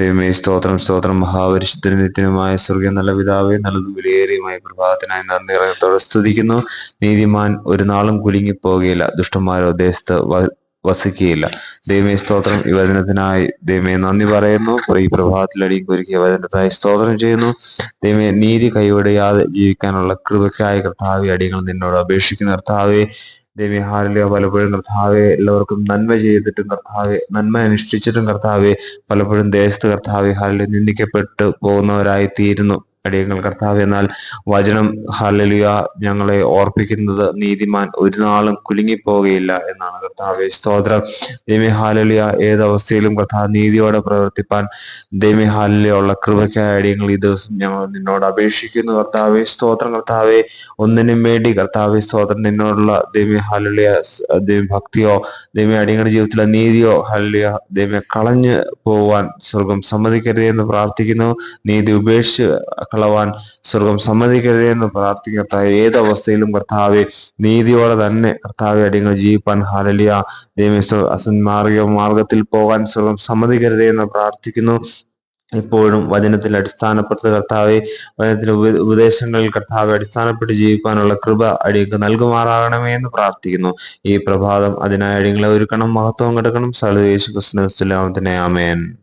ദൈവമേ സ്തോത്രം സ്തോത്രം. മഹാപരിശുദ്ധ നിത്യനുമായ സ്വർഗീയ നല്ല പിതാവേ നല്ലതും വിലയേറിയുമായ പ്രഭാതത്തിനായി നന്ദി ഇറങ്ങത്തോടെ സ്തുതിക്കുന്നു. നീതിമാൻ ഒരു നാളും കുലുങ്ങിപ്പോകുകയില്ല ദുഷ്ടന്മാരോ ദേശത്ത് വസിക്കുകയില്ല. ദൈവമേ സ്തോത്രം ഈ വചനത്തിനായി ദൈവമേ നന്ദി പറയുന്നു. ഈ പ്രഭാതത്തിൽ അടിയും ഒരുക്കിയ വചനത്തിനായി സ്തോത്രം ചെയ്യുന്നു. ദൈവമേ നീതി കൈവിടയാതെ ജീവിക്കാനുള്ള കൃപയ്ക്കായി കർത്താവെ അടിയങ്ങൾ നിന്നോട് അപേക്ഷിക്കുന്ന. കർത്താവെ ദൈവമേ ഹാലിയ പലപ്പോഴും കർത്താവെ എല്ലാവർക്കും നന്മ ചെയ്തിട്ടും കർത്താവെ നന്മ അനുഷ്ഠിച്ചിട്ടും കർത്താവെ പലപ്പോഴും ദേശത്ത് കർത്താവെ ഹാലിൽ നിന്ദിക്കപ്പെട്ടു പോകുന്നവരായി തീരുന്നു അടിയങ്ങൾ കർത്താവ് എന്നാൽ വചനം ഹലലുയ ഞങ്ങളെ ഓർപ്പിക്കുന്നത് നീതിമാൻ ഒരു നാളും കുലുങ്ങിപ്പോവുകയില്ല എന്നാണ് കർത്താവ്. സ്തോത്രം. ദൈമി ഹാലലിയ ഏതവസ്ഥയിലും കർത്താവ് നീതിയോടെ പ്രവർത്തിപ്പാൻ ദൈമി ഹാലലിയ ഉള്ള കൃപയ്ക്കായ അടിയങ്ങൾ ഈ ദിവസം ഞങ്ങൾ നിന്നോട് അപേക്ഷിക്കുന്നു കർത്താവെ. സ്തോത്രം കർത്താവെ ഒന്നിനും വേണ്ടി കർത്താവെ സ്തോത്രം. നിന്നോടുള്ള ദൈമി ഹാലലിയ ദൈവം ഭക്തിയോ ദൈവമേ അടിയങ്ങളുടെ ജീവിതത്തിലെ നീതിയോ ഹാലലിയ ദൈവമേ കളഞ്ഞു പോവാൻ സ്വർഗം സമ്മതിക്കരുതേ എന്ന് പ്രാർത്ഥിക്കുന്നു. നീതി ഉപേക്ഷിച്ച് കളവാൻ സ്വർഗം സമ്മതിക്കരുതേ എന്ന് പ്രാർത്ഥിക്കുന്ന കർത്താവെ ഏത് അവസ്ഥയിലും കർത്താവെ നീതിയോടെ തന്നെ കർത്താവെ അടിയങ്ങൾ ജീവിപ്പാൻ. ഹാലലിയ സ്തോ- അസന്മാർഗ മാർഗത്തിൽ പോകാൻ സ്വർഗം സമ്മതിക്കരുതേ എന്ന് പ്രാർത്ഥിക്കുന്നു. ഇപ്പോഴും വചനത്തിൽ അടിസ്ഥാനപ്പെട്ട കർത്താവെ വചനത്തിലെ ഉപദേശങ്ങൾ കർത്താവെ അടിസ്ഥാനപ്പെട്ട് ജീവിക്കാനുള്ള കൃപ അടിയക്ക് നൽകുമാറാകണമേ എന്ന് പ്രാർത്ഥിക്കുന്നു. ഈ പ്രഭാതം അതിനായി അടിയങ്ങളെ ഒരുക്കണം മഹത്വം കിടക്കണം. സകല യേശു ക്രിസ്തുവിനെ ആമേൻ.